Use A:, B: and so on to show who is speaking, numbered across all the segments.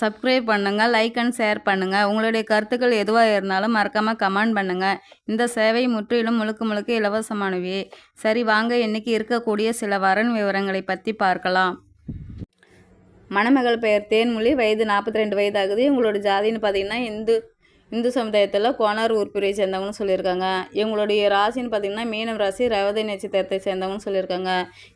A: Subscribe பண்ணுங்கள் like and share பண்ணுங்கள் உங்களுடைய கருத்துக்கள் எதுவாக இருந்தாலும் மறக்காமல் கமெண்ட் பண்ணுங்கள் இந்த சேவை முற்றிலும் முழுக்க முழுக்க இலவசமானவே. சரி வாங்க இன்னைக்கு இருக்கக்கூடிய சில வரன் விவரங்களை பற்றி பார்க்கலாம். மணமகள் பெயர் தேன்மொழி. வயது நாற்பத்தி ரெண்டு வயது ஆகுது ஜாதின்னு பார்த்தீங்கன்னா இந்து இந்து சமுதாயத்தில் கோனார் உறுப்பினரை சேர்ந்தவங்கன்னு சொல்லியிருக்காங்க. இவங்களுடைய ராசின்னு பார்த்தீங்கன்னா மீனம் ராசி ரவதை நட்சத்திரத்தை சேர்ந்தவங்கன்னு சொல்லியிருக்காங்க.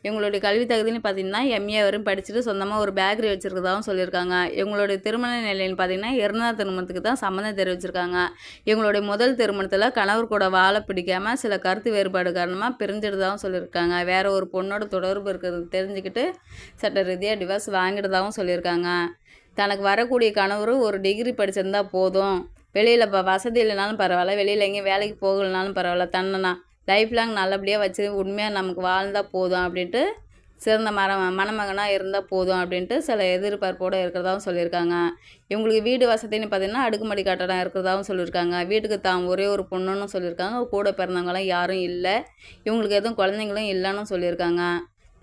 A: இவங்களுடைய கல்வி தகுதின்னு பார்த்தீங்கன்னா எம்ஏ வரையும் படிச்சுட்டு சொந்தமாக ஒரு பேக்கரி வச்சுருக்கதாகவும் சொல்லியிருக்காங்க. இவங்களுடைய திருமண நிலைன்னு பார்த்தீங்கன்னா இரண்டாவது திருமணத்துக்கு தான் சம்மந்தம் தெரிவிச்சிருக்காங்க. இவங்களுடைய முதல் திருமணத்தில் கணவர் கூட வாழ பிடிக்காமல் சில கருத்து வேறுபாடு காரணமாக பிரிஞ்சிடுதாகவும் சொல்லியிருக்காங்க. வேறு ஒரு பொண்ணோட தொடர்பு இருக்கிறது தெரிஞ்சுக்கிட்டு சட்ட ரீதியாக டிவோர்ஸ் வாங்கிடுதாகவும் சொல்லியிருக்காங்க. தனக்கு வரக்கூடிய கணவர் ஒரு டிகிரி படிச்சிருந்தா போதும். வெளியில் இப்போ வசதி இல்லைனாலும் பரவாயில்ல. வெளியில் எங்கேயும் வேலைக்கு போகலனாலும் பரவாயில்ல. தன்னை லைஃப் லாங் நல்லபடியாக வச்சு உண்மையாக நமக்கு வாழ்ந்தால் போதும் அப்படின்ட்டு சிறந்த மர மணமகனாக இருந்தால் போதும் அப்படின்ட்டு சில எதிர்பார்ப்போடு இருக்கிறதாவும் சொல்லியிருக்காங்க. இவங்களுக்கு வீடு வசதின்னு பார்த்தீங்கன்னா அடுக்குமாடி கட்டடம் இருக்கிறதாவும் சொல்லியிருக்காங்க. வீட்டுக்கு தான் ஒரே ஒரு பொண்ணுன்னு சொல்லியிருக்காங்க. கூட பிறந்தவங்களாம் யாரும் இல்லை. இவங்களுக்கு எதுவும் குழந்தைங்களும் இல்லைன்னு சொல்லியிருக்காங்க.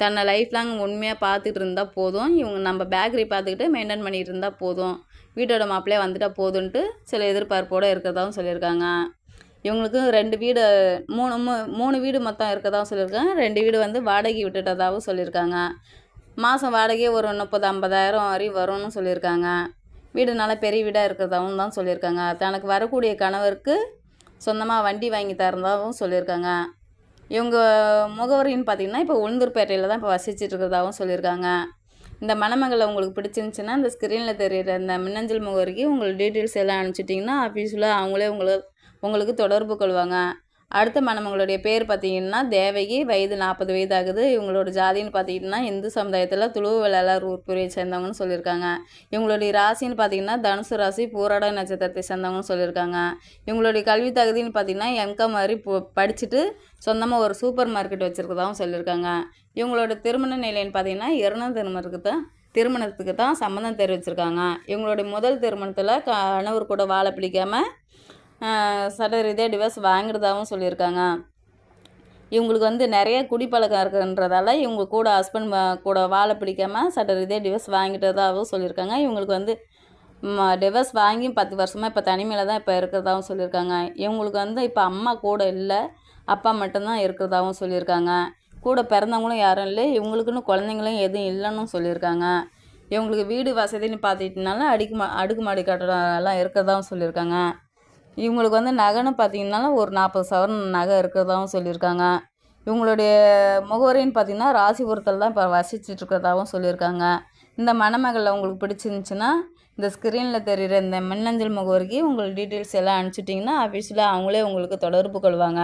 A: தன்னை லைஃப் லாங் உண்மையாக பார்த்துட்டு இருந்தால் போதும். இவங்க நம்ம பேக்கரி பார்த்துக்கிட்டு மெயின்டைன் பண்ணிகிட்டு இருந்தால் போதும். வீட்டோட மாப்பிள்ளையே வந்துட்டால் போதுன்ட்டு சில எதிர்பார்ப்போடு இருக்கிறதாவும் சொல்லியிருக்காங்க. இவங்களுக்கு ரெண்டு வீடு மூணு மூ மூணு வீடு மொத்தம் இருக்கிறதாவும் சொல்லியிருக்காங்க. ரெண்டு வீடு வந்து வாடகை விட்டுட்டதாகவும் சொல்லியிருக்காங்க. மாதம் வாடகையே ஒரு முப்பது ஐம்பதாயிரம் வரையும் வரும்னு சொல்லியிருக்காங்க. வீடு நல்லா பெரிய வீடாக இருக்கிறதாகவும் தான் சொல்லியிருக்காங்க. தனக்கு வரக்கூடிய கணவருக்கு சொந்தமாக வண்டி வாங்கி தரதாகவும் சொல்லியிருக்காங்க. இவங்க முகவரின்னு பார்த்தீங்கன்னா இப்போ உளுந்தூர்பேட்டையில் தான் இப்போ வசிச்சுட்டு இருக்கிறதாகவும் சொல்லியிருக்காங்க. இந்த மணமகளை உங்களுக்கு பிடிச்சிருந்துச்சின்னா இந்த ஸ்க்ரீனில் தெரிகிற அந்த மின்னஞ்சல் முகவரிக்கு உங்களுக்கு டீட்டெயில்ஸ் எல்லாம் அனுப்பிச்சிட்டிங்கன்னா ஆஃபீஸில் அவங்களே உங்களை உங்களுக்கு தொடர்பு கொள்வாங்க. அடுத்த மணமகளுடைய பேர் பார்த்தீங்கன்னா தேவகி. வயது நாற்பது வயது ஆகுது இவங்களோட ஜாதின்னு பார்த்தீங்கன்னா இந்து சமுதாயத்தில் துளுவு வேளாளர் உறுப்பினரை சேர்ந்தவங்கன்னு சொல்லியிருக்காங்க. இவங்களுடைய ராசின்னு பார்த்தீங்கன்னா தனுசு ராசி பூராட நட்சத்திரத்தை சேர்ந்தவங்கன்னு சொல்லியிருக்காங்க. இவங்களுடைய கல்வி தகுதின்னு பார்த்தீங்கன்னா எம்காம் மாதிரி படிச்சுட்டு சொந்தமாக ஒரு சூப்பர் மார்க்கெட் வச்சுருக்கதாகவும் சொல்லியிருக்காங்க. இவங்களோட திருமண நிலைன்னு பார்த்தீங்கன்னா இரண்டாம் திருமணத்துக்கு தான் திருமணத்துக்கு தான் சம்மந்தம் தெரிவிச்சிருக்காங்க. இவங்களுடைய முதல் திருமணத்தில் கணவர் கூட வாழை பிடிக்காமல் சட்ட ரீதியாக டிவோர்ஸ் வாங்குறதாகவும் சொல்லியிருக்காங்க. இவங்களுக்கு வந்து நிறைய குடிப்பழக்கம் இருக்குன்றதால இவங்க கூட ஹஸ்பண்ட் கூட வாழ பிடிக்காமல் சட்ட ரீதியாக டிவோர்ஸ் வாங்கிட்டதாகவும் சொல்லியிருக்காங்க. இவங்களுக்கு வந்து டிவோர்ஸ் வாங்கி பத்து வருஷமாக இப்போ தனிமையில் தான் இப்போ இருக்கிறதாகவும் சொல்லியிருக்காங்க. இவங்களுக்கு வந்து இப்போ அம்மா கூட இல்லை அப்பா மட்டும்தான் இருக்கிறதாகவும் சொல்லியிருக்காங்க. கூட பிறந்தவங்களும் யாரும் இல்லை இவங்களுக்குன்னு குழந்தைங்களும் எதுவும் இல்லைன்னு சொல்லியிருக்காங்க. இவங்களுக்கு வீடு வசதின்னு பார்த்துக்கிட்டனால அடுக்கு மா அடுக்குமாடி கட்டடம் எல்லாம் இருக்கிறதாகவும் சொல்லியிருக்காங்க. இவங்களுக்கு வந்து நகைன்னு பார்த்தீங்கன்னா ஒரு நாற்பது சவரன் நகை இருக்கிறதாவும் சொல்லியிருக்காங்க. இவங்களுடைய முகவரின்னு பார்த்தீங்கன்னா ராசிபுரத்தில் தான் இப்போ வசிச்சுட்டு இருக்கிறதாகவும் சொல்லியிருக்காங்க. இந்த மணமகளில் உங்களுக்கு பிடிச்சிருந்துச்சுன்னா இந்த ஸ்க்ரீனில் தெரிகிற இந்த மின்னஞ்சல் முகவரிக்கு உங்களுக்கு டீட்டெயில்ஸ் எல்லாம் அனுப்பிச்சிட்டிங்கன்னா ஆஃபீஸில் அவங்களே உங்களுக்கு தொடர்பு கொள்வாங்க.